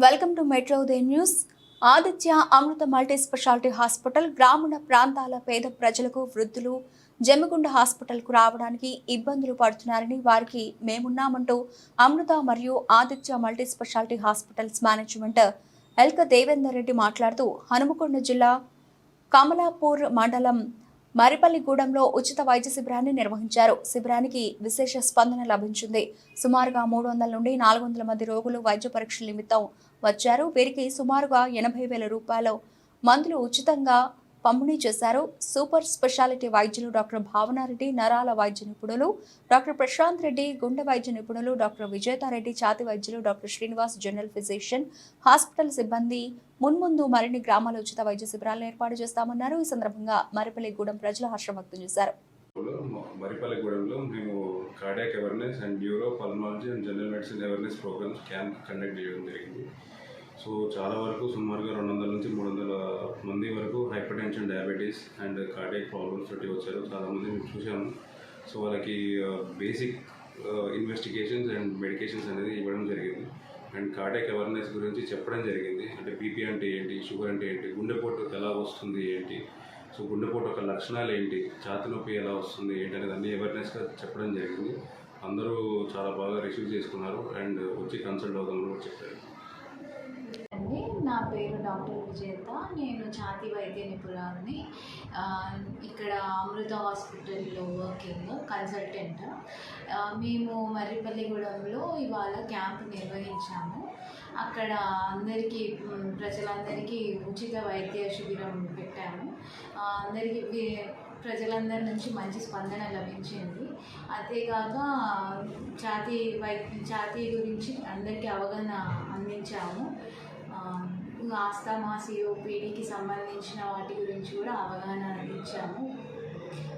Welcome to metro ఉదయం news. Aditya Amrita multi speciality hospital గ్రామీణ ప్రాంతాల పేద ప్రజలకు వృద్ధులు జమ్మిగుండ హాస్పిటల్కు రావడానికి ఇబ్బందులు పడుతున్నారని వారికి మేమున్నామంటూ అమృత మరియు Aditya multi speciality hospitals management Elka Devender Reddy మాట్లాడుతూ హనుమకొండ జిల్లా కమలాపూర్ మండలం మరిపల్లిగూడెంలో ఉచిత వైద్య శిబిరాన్ని నిర్వహించారు. శిబిరానికి విశేష స్పందన లభించింది. సుమారుగా మూడు వందల నుండి నాలుగు వందల మంది రోగులు వైద్య పరీక్షల నిమిత్తం వచ్చారు. వీరికి సుమారుగా ఎనభై వేల రూపాయల మందులు ఉచితంగా పంపిణీ చేశారు. సూపర్ స్పెషాలిటీ వైద్యులు డాక్టర్ భావనారెడ్డి నరాల వైద్య నిపుణులు డాక్టర్ ప్రశాంత్ రెడ్డి గుండె వైద్య నిపుణులు డాక్టర్ విజేతారెడ్డి ఛాతి వైద్యులు doctor Srinivas general physician hospital సిబ్బంది. మున్ముందు మరిన్ని గ్రామాల్లో ఉచిత వైద్య శిబిరాలను ఏర్పాటు చేస్తామన్నారు. ఈ సందర్భంగా మరిపల్లిగూడెం ప్రజలు హర్షం వ్యక్తం చేశారు. మరిపల్లిగూడెంలో మేము cardiac awareness and neuro pulmonology and general medicine awareness programmes camp conduct చేయడం జరిగింది. సో చాలా వరకు సుమారుగా రెండు వందల నుంచి మూడు వందల hypertension diabetes and cardiac problems తోటి వచ్చారు చాలామంది మేము చూసాము సో వాళ్ళకి బేసిక్ ఇన్వెస్టిగేషన్స్ అండ్ మెడికేషన్స్ అనేది ఇవ్వడం జరిగింది. అండ్ కార్డియాక్ అవేర్నెస్ గురించి చెప్పడం జరిగింది. అంటే బీపీ అంటే ఏంటి షుగర్ అంటే ఏంటి గుండెపోటు ఎలా వస్తుంది ఏంటి సో గుండెపోటు యొక్క లక్షణాలు ఏంటి ఛాతి నొప్పి ఎలా వస్తుంది ఏంటి అనేది అన్ని అవేర్నెస్గా చెప్పడం జరిగింది. అందరూ చాలా బాగా రిసీవ్ చేసుకున్నారు. అండ్ వచ్చి కన్సల్ట్ అవుదామని కూడా చెప్పారు. నా పేరు డాక్టర్ విజేత. నేను ఛాతీ వైద్య నిపుణాన్ని ఇక్కడ అమృత హాస్పిటల్లో వర్కింగ్ కన్సల్టెంట్. మేము మర్రిపల్లిగూడెంలో ఇవాళ క్యాంప్ నిర్వహించాము. అక్కడ అందరికీ ప్రజలందరికీ ఉచిత వైద్య శిబిరం పెట్టాము. అందరికీ ప్రజలందరి నుంచి మంచి స్పందన లభించింది. అంతేకాక ఛాతీ వై ఛాతీ గురించి అందరికీ అవగాహన అందించాము. ఆ, ఆస్తమా సిఓపిడికి సంబంధించిన వాటి గురించి కూడా అవగాహన అందించాము.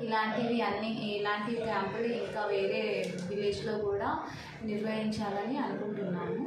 ఇలాంటివి అన్ని ఇలాంటి క్యాంపులు ఇంకా వేరే విలేజ్లో కూడా నిర్వహించాలని అనుకుంటున్నాము.